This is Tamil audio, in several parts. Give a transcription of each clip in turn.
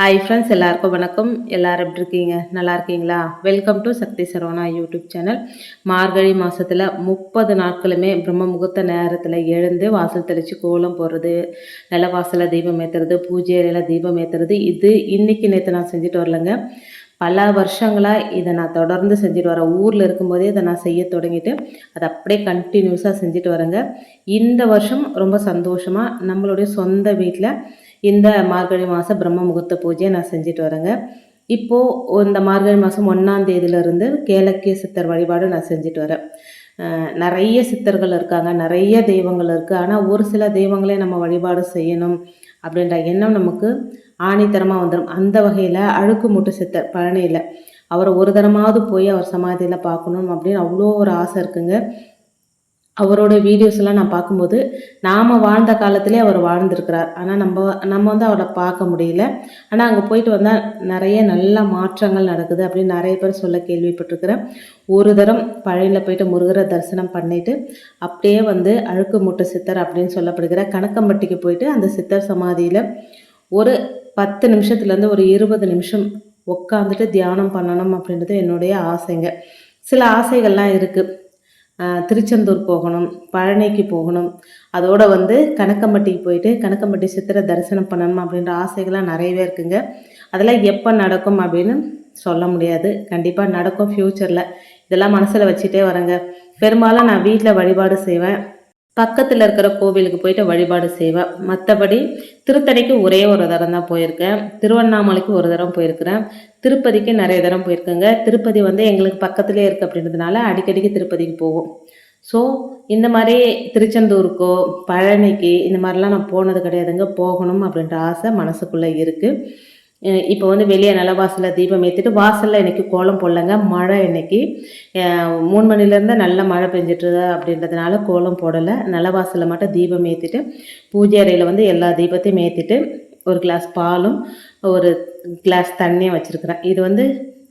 ஹாய் ஃப்ரெண்ட்ஸ் எல்லாருக்கும் வணக்கம். எல்லாரும் எப்படி இருக்கீங்க? நல்லா இருக்கீங்களா? Welcome to Shakti Saravana YouTube channel மார்கழி மாதத்தில் முப்பது நாட்களுமே பிரம்ம முகூர்த்த நேரத்தில் எழுந்து வாசல் தெளித்து கோலம் போடுறது நில வாசலில் தீபம் ஏற்றுறது பூஜை அறையில் தீபம் ஏற்றுறது இது இன்றைக்கி நேற்று நான் செஞ்சுட்டு வரலங்க. பல வருஷங்களாக இதை நான் தொடர்ந்து செஞ்சுட்டு வரேன். ஊரில் இருக்கும்போதே இதை நான் செய்ய தொடங்கிட்டு அதை அப்படியே கண்டினியூஸாக செஞ்சுட்டு வரேங்க. இந்த வருஷம் ரொம்ப சந்தோஷமாக நம்மளுடைய சொந்த வீட்டில் இந்த மார்கழி மாதம் பிரம்ம முகூர்த்த பூஜையை நான் செஞ்சுட்டு வரேங்க. இப்போது இந்த மார்கழி மாதம் ஒன்றாம் தேதியிலிருந்து கேலக்கிய சித்தர் வழிபாடு நான் செஞ்சுட்டு வரேன். நிறைய சித்தர்கள் இருக்காங்க நிறைய தெய்வங்கள் இருக்குது ஆனால் ஒரு சில தெய்வங்களே நம்ம வழிபாடு செய்யணும் அப்படின்ற எண்ணம் நமக்கு ஆணித்தரமாக வந்துடும் அந்த வகையில் அழுக்கு மூட்டு சித்தர் பழனியில். அவரை ஒரு தரமாவது போய் அவர் சமாதியில் பார்க்கணும் அப்படின்னு அவ்வளோ ஒரு ஆசை இருக்குங்க. அவரோட வீடியோஸ் எல்லாம் நான் பார்க்கும்போது நாம் வாழ்ந்த காலத்திலே அவர் வாழ்ந்திருக்கிறார். ஆனால் நம்ம நம்ம வந்து அவரை பார்க்க முடியல. ஆனால் அங்கே போயிட்டு வந்தால் நிறைய நல்ல மாற்றங்கள் நடக்குது அப்படின்னு நிறைய பேர் சொல்ல கேள்விப்பட்டிருக்கிறேன். ஒரு தரம் பழையில போயிட்டு முருகரை தரிசனம் பண்ணிட்டு அப்படியே வந்து அழுக்கு மூட்டை சித்தர் அப்படின்னு சொல்லப்படுகிற கணக்கம்பட்டிக்கு போயிட்டு அந்த சித்தர் சமாதியில் ஒரு பத்து நிமிஷத்துலேருந்து ஒரு இருபது நிமிஷம் உட்காந்துட்டு தியானம் பண்ணணும் அப்படின்றது என்னுடைய ஆசைங்க. சில ஆசைகள்லாம் இருக்குது திருச்செந்தூர் போகணும் பழனிக்கு போகணும். அதோட வந்து கணக்கம்பட்டிக்கு போயிட்டு கணக்கம்பட்டி சித்திரை தரிசனம் பண்ணணும் அப்படின்ற ஆசைகள்லாம் நிறையவே இருக்குங்க. அதெல்லாம் எப்போ நடக்கும் அப்படின்னு சொல்ல முடியாது. கண்டிப்பாக நடக்கும் ஃப்யூச்சரில் இதெல்லாம் மனசில் வச்சுட்டே வரேங்க. பெரும்பாலும் நான் வீட்டில் வழிபாடு செய்வேன். பக்கத்தில் இருக்கிற கோவிலுக்கு போயிட்டு வழிபாடு செய்வேன். மற்றபடி திருத்தணிக்கு ஒரே ஒரு தரம் தான் போயிருக்கேன். திருவண்ணாமலைக்கு ஒரு தரம் போயிருக்கிறேன். திருப்பதிக்கு நிறைய தரம் போயிருக்கேங்க. திருப்பதி வந்து எங்களுக்கு பக்கத்துலேயே இருக்குது அப்படின்றதுனால அடிக்கடிக்கு திருப்பதிக்கு போவோம். ஸோ இந்த மாதிரி திருச்செந்தூருக்கோ பழனிக்கு இந்த மாதிரிலாம் நான் போனது கிடையாதுங்க. போகணும் அப்படின்ற ஆசை மனசுக்குள்ளே இருக்குது இப்போ வந்து வெளியே நல்ல வாசலில் தீபம் ஏற்றிட்டு வாசலில் இன்னைக்கு கோலம் போடலங்க. மழை இன்னைக்கு. மூணு மணிலேருந்து நல்ல மழை பெஞ்சிட்டு அப்படின்றதுனால கோலம் போடலை. நல்ல வாசலில் மட்டும் தீபம் ஏற்றிட்டு பூஜை அறையில் வந்து எல்லா தீபத்தையும் ஏற்றிட்டு ஒரு கிளாஸ் பாலும் ஒரு கிளாஸ் தண்ணியும் வச்சுருக்கிறேன். இது வந்து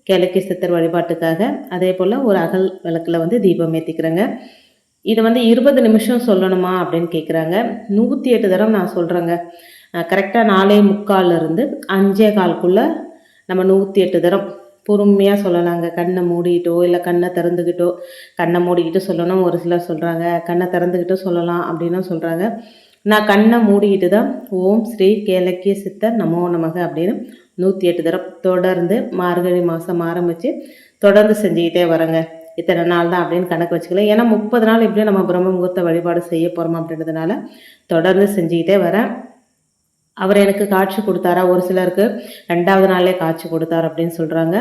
கிழக்கு சித்தர் வழிபாட்டுக்காக. அதே போல் ஒரு அகல் விளக்கில் வந்து தீபம் ஏற்றிக்கிறேங்க இது வந்து இருபது நிமிஷம் சொல்லணுமா அப்படின்னு கேட்குறாங்க நூற்றி எட்டு தடவை நான் சொல்கிறேங்க கரெக்டாக நாலே முக்கால்ல இருந்து அஞ்சே கால்குள்ளே நம்ம நூற்றி எட்டு தரம் பொறுமையாக சொல்லலாங்க கண்ணை மூடிக்கிட்டோ இல்லை கண்ணை திறந்துக்கிட்டோ கண்ணை மூடிக்கிட்டு சொல்லணும். ஒரு சிலர் சொல்கிறாங்க கண்ணை திறந்துக்கிட்டோ சொல்லலாம் அப்படின்னும் சொல்கிறாங்க நான் கண்ணை மூடிக்கிட்டு தான் ஓம் ஸ்ரீ கேலக்கிய சித்தர் நமோ நமக அப்படின்னு நூற்றி எட்டு தரம் தொடர்ந்து மார்கழி மாதம் ஆரம்பித்து தொடர்ந்து செஞ்சுக்கிட்டே வரேங்க இத்தனை நாள் தான் அப்படின்னு கணக்கு வச்சுக்கல. ஏன்னா முப்பது நாள் எப்படியும் நம்ம பிரம்ம முகூர்த்த வழிபாடு செய்ய போகிறோம் அப்படின்றதுனால தொடர்ந்து செஞ்சுக்கிட்டே வரேன். அவர் எனக்கு காட்சி கொடுத்தாரா? ஒரு சிலருக்கு ரெண்டாவது நாளே காட்சி கொடுத்தார் அப்படின்னு சொல்கிறாங்க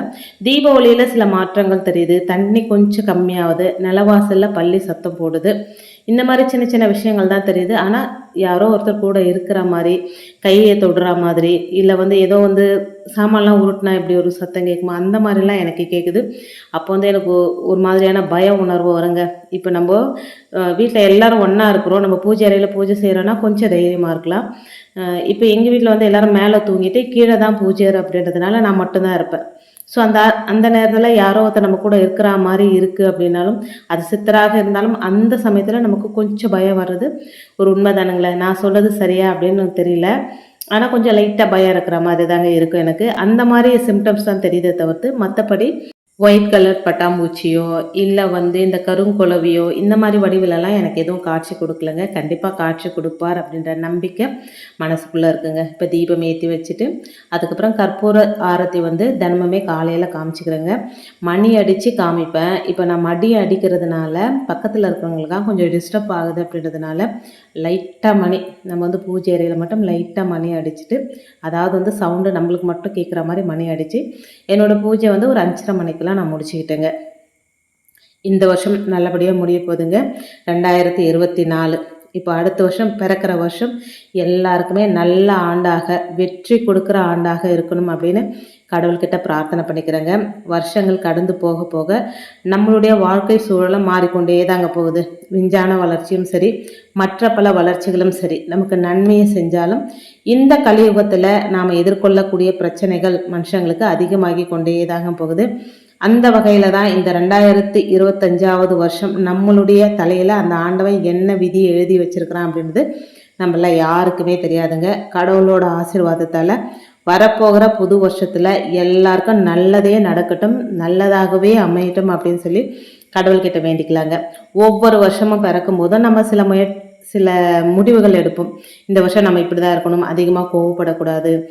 தீப ஒளியில் சில மாற்றங்கள் தெரியுது. தண்ணி கொஞ்சம் கம்மியாகுது நிலவாசலில் பள்ளி சத்தம் போடுது. இந்த மாதிரி சின்ன சின்ன விஷயங்கள் தான் தெரியுது. ஆனால் யாரோ ஒருத்தர் கூட இருக்கிற மாதிரி கையை தொடுற மாதிரி இல்லை வந்து ஏதோ வந்து சாமான்லாம் உருட்டினா இப்படி ஒரு சத்தம் கேட்குமா? அந்த மாதிரிலாம் எனக்கு கேட்குது. அப்போ வந்து எனக்கு ஒரு மாதிரியான பய உணர்வு வருங்க. இப்போ நம்ம வீட்டில் எல்லாரும் ஒன்றா இருக்கிறோம். நம்ம பூஜை அறையில் பூஜை செய்கிறோன்னா கொஞ்சம் தைரியமாக இருக்கலாம். இப்போ எங்கள் வீட்டில் வந்து எல்லாரும் மேலே தூங்கிட்டு கீழே தான் பூஜை அப்படின்றதுனால நான் மட்டும்தான் இருப்பேன். ஸோ அந்த அந்த நேரத்தில் யாரோ ஒருத்தர் நம்ம கூட இருக்கிற மாதிரி இருக்குது அப்படின்னாலும் அது சித்தராக இருந்தாலும் அந்த சமயத்தில் நமக்கு கொஞ்சம் பயம் வர்றது ஒரு உண்மை தானுங்களே நான் சொல்கிறது சரியா அப்படின்னு தெரியல. ஆனால் கொஞ்சம் லைட்டாக பயம் இருக்கிற மாதிரி தாங்க இருக்கும் எனக்கு. அந்த மாதிரி சிம்டம்ஸ் தான் தெரியுதே தவிர்த்து மற்றபடி ஒயிட் கலர் பட்டாம்பூச்சியோ இல்லை வந்து இந்த கருங்குலவியோ இந்த மாதிரி வடிவிலெல்லாம் எனக்கு எதுவும் காட்சி கொடுக்கலங்க. கண்டிப்பாக காட்சி கொடுப்பார் அப்படின்ற நம்பிக்கை மனசுக்குள்ளே இருக்குங்க. இப்போ தீபம் ஏற்றி வச்சுட்டு அதுக்கப்புறம் கற்பூர ஆரத்தி வந்து தினமுமே காலையில் காமிச்சிக்கிறேங்க. மணி அடித்து காமிப்பேன். இப்போ நான் மடி அடிக்கிறதுனால பக்கத்தில் இருக்கிறவங்களுக்காக கொஞ்சம் டிஸ்டர்ப் ஆகுது அப்படின்றதுனால லைட்டாக மணி நம்ம வந்து பூஜை அறையில் மட்டும் லைட்டாக மணி அடிச்சுட்டு அதாவது வந்து சவுண்டு நம்மளுக்கு மட்டும் கேட்குற மாதிரி மணி அடித்து என்னோடய பூஜை வந்து ஒரு அஞ்சரை மணிக்கெல்லாம் நான் முடிச்சுக்கிட்டேங்க. இந்த வருஷம் நல்லபடியாக முடிய போகுதுங்க ரெண்டாயிரத்தி இருபத்தி நாலு. இப்போ அடுத்த வருஷம் பிறக்கிற வருஷம் எல்லாருக்குமே நல்ல ஆண்டாக வெற்றி கொடுக்குற ஆண்டாக இருக்கணும் அப்படின்னு கடவுள்கிட்ட பிரார்த்தனை பண்ணிக்கிறேங்க. வருஷங்கள் கடந்து போக போக நம்மளுடைய வாழ்க்கை சூழலும் மாறிக்கொண்டே தாங்க போகுது. விஞ்ஞான வளர்ச்சியும் சரி மற்ற பல வளர்ச்சிகளும் சரி நமக்கு நன்மையை செஞ்சாலும் இந்த கலியுகத்தில் நாம் எதிர்கொள்ளக்கூடிய பிரச்சனைகள் மனுஷங்களுக்கு அதிகமாகி கொண்டே தாங்க போகுது. அந்த வகையில் தான் இந்த ரெண்டாயிரத்தி இருபத்தஞ்சாவது வருஷம் நம்மளுடைய தலையில் அந்த ஆண்டவன் என்ன விதி எழுதி வச்சிருக்கிறான் அப்படின்றது நம்மள யாருக்குமே தெரியாதுங்க. கடவுளோட ஆசீர்வாதத்தால் வரப்போகிற புது வருஷத்தில் எல்லாருக்கும் நல்லதே நடக்கட்டும் நல்லதாகவே அமையட்டும் அப்படின்னு சொல்லி கடவுள்கிட்ட வேண்டிக்கலாங்க. ஒவ்வொரு வருஷமும் பிறக்கும் போதும் நம்ம சில முய சில முடிவுகள் எடுப்போம். இந்த வருஷம் நம்ம இப்படி தான் இருக்கணும். அதிகமாக கோவப்படக்கூடாது.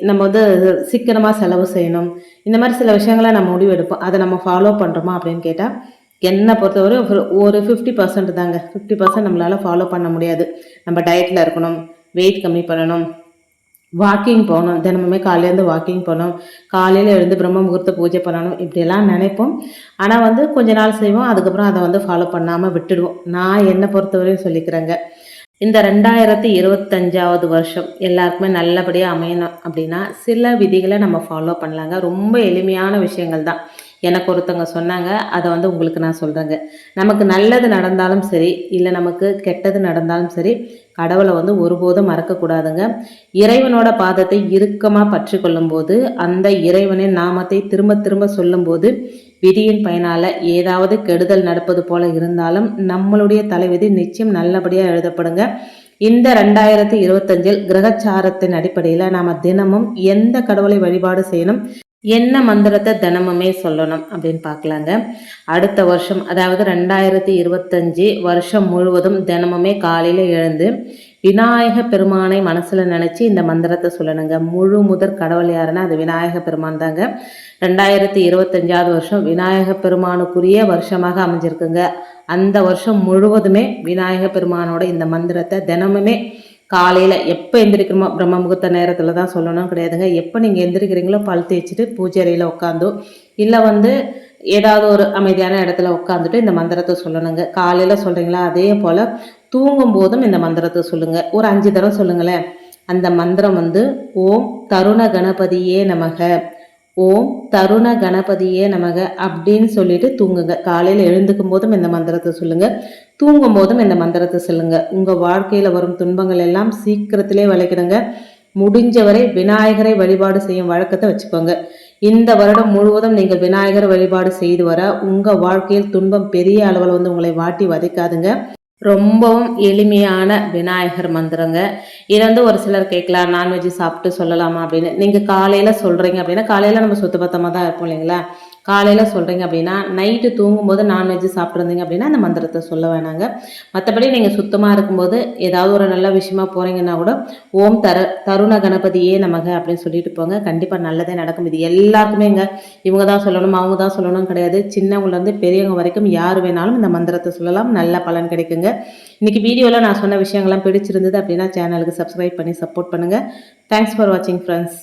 நம்ம வந்து சீக்கிரமாக செலவு செய்யணும். இந்த மாதிரி சில விஷயங்களை நம்ம முடிவு எடுப்போம். அதை நம்ம ஃபாலோ பண்ணுறோமா அப்படின்னு கேட்டால் என்னை பொறுத்தவரை ஒரு- ஒரு ஃபிஃப்டி பர்சன்ட் தாங்க. ஃபிஃப்டி பர்சன்ட் நம்மளால் ஃபாலோ பண்ண முடியாது. நம்ம டயட்டில் இருக்கணும். வெயிட் கம்மி பண்ணணும். வாக்கிங் போகணும். தினமுமே காலையிலேருந்து வாக்கிங் போகணும். காலையில் எழுந்து பிரம்ம முகூர்த்த பூஜை பண்ணணும். இப்படியெல்லாம் நினைப்போம். ஆனால் வந்து கொஞ்ச நாள் செய்வோம். அதுக்கப்புறம் அதை வந்து ஃபாலோ பண்ணாமல் விட்டுடுவோம். நான் என்னை பொறுத்தவரையும் சொல்லிக்கிறேங்க. இந்த ரெண்டாயிரத்தி இருபத்தஞ்சாவது வருஷம் எல்லாருக்குமே நல்லபடியாக அமையணும் அப்படின்னா சில விதிகளை நம்ம ஃபாலோ பண்ணலாங்க. ரொம்ப எளிமையான விஷயங்கள் தான். எனக்கு ஒருத்தவங்க சொன்னாங்க அதை வந்து உங்களுக்கு நான் சொல்கிறேங்க நமக்கு நல்லது நடந்தாலும் சரி இல்லை நமக்கு கெட்டது நடந்தாலும் சரி கடவுளை வந்து ஒருபோதும் மறக்கக்கூடாதுங்க. இறைவனோட பாதத்தை இறுக்கமாக பற்றி கொள்ளும்போது அந்த இறைவனின் நாமத்தை திரும்ப திரும்ப சொல்லும்போது விதியின் பயனால ஏதாவது கெடுதல் நடப்பது போல இருந்தாலும் நம்மளுடைய தலைவிதி நிச்சயம் நல்லபடியாக எழுதப்படுங்க. இந்த ரெண்டாயிரத்தி இருபத்தஞ்சில் கிரகச்சாரத்தின் அடிப்படையில் நாம் தினமும் எந்த கடவுளை வழிபாடு செய்யணும் என்ன மந்திரத்தை தினமுமே சொல்லணும் அப்படின்னு பார்க்கலாங்க. அடுத்த வருஷம் அதாவது ரெண்டாயிரத்தி இருபத்தஞ்சி வருஷம் முழுவதும் தினமுமே காலையில் எழுந்து விநாயக பெருமானை மனசில் நினச்சி இந்த மந்திரத்தை சொல்லணுங்க. முழு முதற் கடவுள் யாருன்னா அது விநாயக பெருமான் தாங்க. ரெண்டாயிரத்தி இருபத்தஞ்சாவது வருஷம் விநாயக பெருமானுக்குரிய வருஷமாக அமைஞ்சிருக்குங்க. அந்த வருஷம் முழுவதுமே விநாயக பெருமானோட இந்த மந்திரத்தை தினமுமே காலையில் எப்போ எந்திரிக்கிறோமோ பிரம்ம முகூர்த்த நேரத்தில் தான் சொல்லணும். கிடையாதுங்க. எப்போ நீங்கள் எந்திரிக்கிறீங்களோ பல் தேய்ச்சிட்டு பூஜை அறையில் உட்காந்தோ இல்லை வந்து ஏதாவது ஒரு அமைதியான இடத்துல உட்காந்துட்டு இந்த மந்திரத்தை சொல்லணுங்க. காலையில் சொல்கிறீங்களா அதே போல் தூங்கும் போதும் இந்த மந்திரத்தை சொல்லுங்கள் ஒரு அஞ்சு தடவை சொல்லுங்களேன். அந்த மந்திரம் வந்து ஓம் தருண கணபதியே நமக. ஓம் தருண கணபதியே நமக அப்படின்னு சொல்லிட்டு தூங்குங்க. காலையில் எழுந்துக்கும் போதும் இந்த மந்திரத்தை சொல்லுங்க. தூங்கும் போதும் இந்த மந்திரத்தை சொல்லுங்க. உங்க வாழ்க்கையில வரும் துன்பங்கள் எல்லாம் சீக்கிரத்திலே விளைக்கிடுங்க. முடிஞ்சவரை விநாயகரை வழிபாடு செய்யும் வழக்கத்தை வச்சுக்கோங்க. இந்த வருடம் முழுவதும் நீங்கள் விநாயகர் வழிபாடு செய்து வர உங்க வாழ்க்கையில் துன்பம் பெரிய அளவில் வந்து உங்களை வாட்டி வதைக்காதுங்க. ரொம்பவும் எளிமையான விநாயகர் மந்திரங்க. இது வந்து ஒரு சிலர் கேட்கலாம் நான்வெஜ் சாப்பிட்டு சொல்லலாமா? அப்படின்னு. நீங்கள் காலையில் சொல்கிறீங்க அப்படின்னா காலையில் நம்ம சுத்தபத்தமாக தான் இருப்போம் இல்லைங்களா? காலையில் சொல்கிறீங்க அப்படின்னா நைட்டு தூங்கும்போது நான்வெஜ் சாப்பிட்ருந்தீங்க அப்படின்னா அந்த மந்திரத்தை சொல்ல வேணாங்க. மற்றபடி நீங்கள் சுத்தமாக இருக்கும்போது ஏதாவது ஒரு நல்ல விஷயமா போகிறீங்கன்னா கூட ஓம் தர தருண கணபதியே நமக அப்படின்னு சொல்லிட்டு போங்க. கண்டிப்பாக நல்லதே நடக்கும். இது எல்லாருக்குமேங்க. இவங்க தான் சொல்லணும் அவங்க தான் சொல்லணும் கிடையாது. சின்னவங்கலேருந்து பெரியவங்க வரைக்கும் யார் வேணாலும் இந்த மந்திரத்தை சொல்லலாம். நல்ல பலன் கிடைக்குங்க. இன்றைக்கி வீடியோவில் நான் சொன்ன விஷயங்கள்லாம் பிடிச்சிருந்தது அப்படின்னா சேனலுக்கு சப்ஸ்கிரைப் பண்ணி சப்போர்ட் பண்ணுங்கள் தேங்க்ஸ் ஃபார் வாட்சிங் ஃப்ரெண்ட்ஸ்